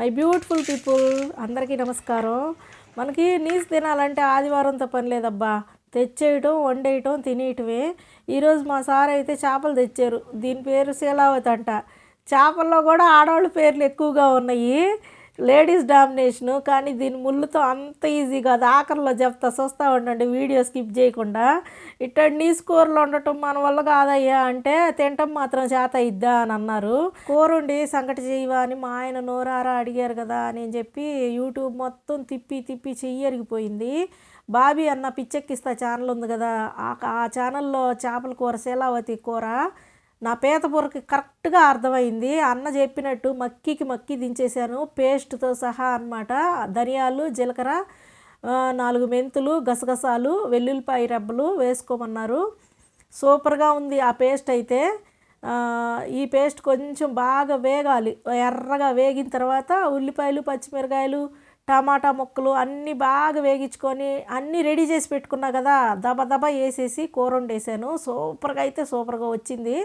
My beautiful people అందరికీ నమస్కారం. మనకి నీస్ తినాలంటే ఆదివారంతో పని లేదబ్బా. తెచ్చేయటం వండేయటం తినేయటమే. ఈరోజు మా సార్ అయితే చేపలు తెచ్చారు. దీని పేరు శీలావతి అంట. చేపల్లో కూడా ఆడవాళ్ళ పేర్లు ఎక్కువగా ఉన్నాయి. లేడీస్ డామినేషను కానీ దీని ముళ్ళుతో అంత ఈజీ కాదు. ఆఖరిలో చెప్తా చూస్తూ ఉండండి వీడియో స్కిప్ చేయకుండా. ఇట్ట నీ కూరలు ఉండటం మన వల్ల కాదయ్యా అంటే తినటం మాత్రం చేత ఇద్దా అని అన్నారు. కోరుండి సంకట సంకటి చేయవా అని మా ఆయన నోరారా అడిగారు కదా అని చెప్పి యూట్యూబ్ మొత్తం తిప్పి తిప్పి చెయ్యరిగిపోయింది బాబీ అన్న పిచ్చెక్కిస్తా ఛానల్ ఉంది కదా ఆ ఆ ఛానల్లో చేపల కూర శీలావతి కూర నా పేతపూరకి కరెక్ట్గా అర్థమైంది. అన్న చెప్పినట్టు మక్కికి మక్కి దించేశాను. పేస్ట్తో సహా అన్నమాట. ధనియాలు జీలకర్ర నాలుగు మెంతులు గసగసాలు వెల్లుల్లిపాయ రెబ్బలు వేసుకోమన్నారు. సూపర్గా ఉంది ఆ పేస్ట్ అయితే. ఈ పేస్ట్ కొంచెం బాగా వేగాలి. ఎర్రగా వేగిన తర్వాత ఉల్లిపాయలు పచ్చిమిరకాయలు టమాటా ముక్కలు అన్నీ బాగా వేగించుకొని అన్నీ రెడీ చేసి పెట్టుకున్నా కదా దబ దబ వేసేసి కూర వండేసాను సూపర్గా అయితే సూపర్గా వచ్చింది.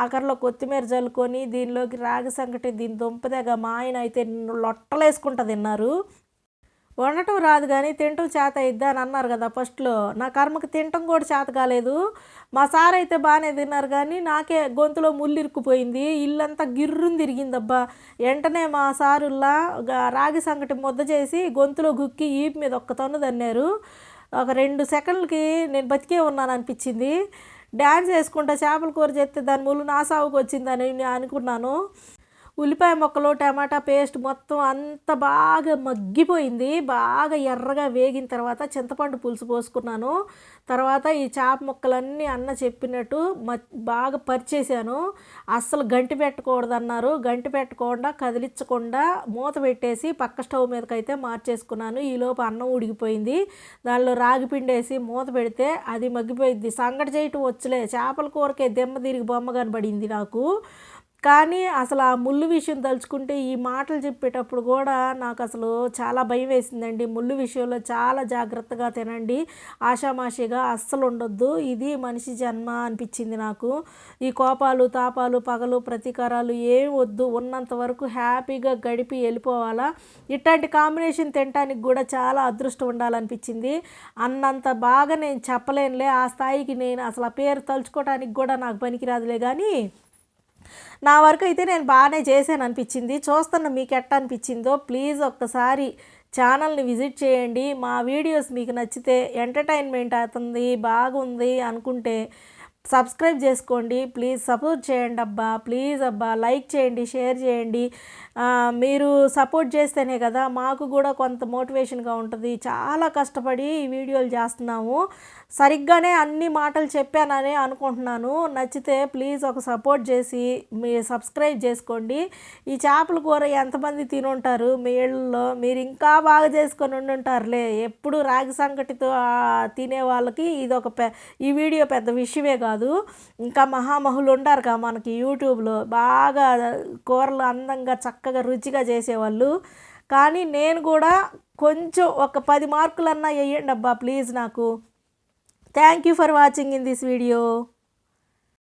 ఆఖరిలో కొత్తిమీర జల్లుకొని దీనిలోకి రాగి సంకటి దీని దుంపదగ మా ఆయన అయితే లొట్టలేసుకుంటా తిన్నారు. వండటం రాదు కానీ తింటూ చేత అయిద్దా అని అన్నారు కదా ఫస్ట్లో నా కర్మకి తినటం కూడా చేత కాలేదు. మా సార్ అయితే బాగానే తిన్నారు కానీ నాకే గొంతులో ముళ్ళు ఇరుక్కుపోయింది ఇల్లంతా గిర్రుని తిరిగిందబ్బా. వెంటనే మా సారుల్లా రాగి సంగటి ముద్ద చేసి గొంతులో గుక్కి ఈపు మీద ఒక్క తన్ను తన్నారు. ఒక రెండు సెకండ్లకి నేను బతికే ఉన్నాను అనిపించింది. డ్యాన్స్ వేసుకుంటా చేపల కూర చేస్తే దాని ముళ్ళు నా సాగుకు వచ్చిందని నేను అనుకున్నాను. ఉల్లిపాయ ముక్కలు టమాటా పేస్ట్ మొత్తం అంత బాగా మగ్గిపోయింది. బాగా ఎర్రగా వేగిన తర్వాత చింతపండు పులుసు పోసుకున్నాను. తర్వాత ఈ చేప ముక్కలన్నీ అన్న చెప్పినట్టు మ బాగా పరిచేసాను అస్సలు గంటి పెట్టకూడదు అన్నారు గంటి పెట్టకుండా కదిలించకుండా మూత పెట్టేసి పక్క స్టవ్ మీదకి అయితే మార్చేసుకున్నాను ఈలోపు అన్నం ఉడికిపోయింది. దానిలో రాగి పిండేసి మూత పెడితే అది మగ్గిపోయింది. సంగటి చేయటం వచ్చలే. చేపల కూరకే దెమ్మ తిరిగి బొమ్మ కనబడింది నాకు. కానీ అసలు ఆ ముళ్ళు విషయం తలుచుకుంటే ఈ మాటలు చెప్పేటప్పుడు కూడా నాకు అసలు చాలా భయం వేసిందండి. ముళ్ళు విషయంలో చాలా జాగ్రత్తగా తినండి. ఆషామాషిగా అస్సలు ఉండొద్దు. ఇది మనిషి జన్మ అనిపించింది నాకు. ఈ కోపాలు తాపాలు పగలు ప్రతీకారాలు ఏం వద్దు. ఉన్నంత వరకు హ్యాపీగా గడిపి వెళ్ళిపోవాలా. ఇట్లాంటి కాంబినేషన్ తినటానికి కూడా చాలా అదృష్టం ఉండాలనిపించింది. అన్నంత బాగా నేను చెప్పలేనులే. ఆ స్థాయికి నేను అసలు ఆ పేరు తలుచుకోవడానికి కూడా నాకు పనికిరాదులే. కానీ నా వరకు అయితే నేను బాగానే చేశాను అనిపించింది. చూస్తున్న మీకు ఎట్ట అనిపించిందో ప్లీజ్ ఒక్కసారి ఛానల్ని విజిట్ చేయండి. మా వీడియోస్ మీకు నచ్చితే ఎంటర్టైన్మెంట్ అవుతుంది బాగుంది అనుకుంటే సబ్స్క్రైబ్ చేసుకోండి. ప్లీజ్ సపోర్ట్ చేయండి అబ్బా. ప్లీజ్ అబ్బా లైక్ చేయండి షేర్ చేయండి. మీరు సపోర్ట్ చేస్తేనే కదా మాకు కూడా కొంత మోటివేషన్గా ఉంటుంది. చాలా కష్టపడి ఈ వీడియోలు చేస్తున్నాము. సరిగ్గానే అన్ని మాటలు చెప్పానని అనుకుంటున్నాను. నచ్చితే ప్లీజ్ ఒక సపోర్ట్ చేసి మీ సబ్స్క్రైబ్ చేసుకోండి. ఈ చేపల కూర ఎంతమంది తినుంటారు? మీ ఇళ్ళల్లో మీరు ఇంకా బాగా చేసుకొని ఉండుంటారులే. ఎప్పుడు రాగి సంకటితో తినే వాళ్ళకి ఇది ఒక పె ఈ వీడియో పెద్ద విషయమే కాదు. ఇంకా మహామహులు ఉండారు కదా మనకి యూట్యూబ్లో. బాగా కూరలు అందంగా చక్కగా రుచిగా చేసేవాళ్ళు. కానీ నేను కూడా కొంచెం ఒక పది మార్కులన్నా వేయండి అబ్బా ప్లీజ్ నాకు. Thank you for watching in this video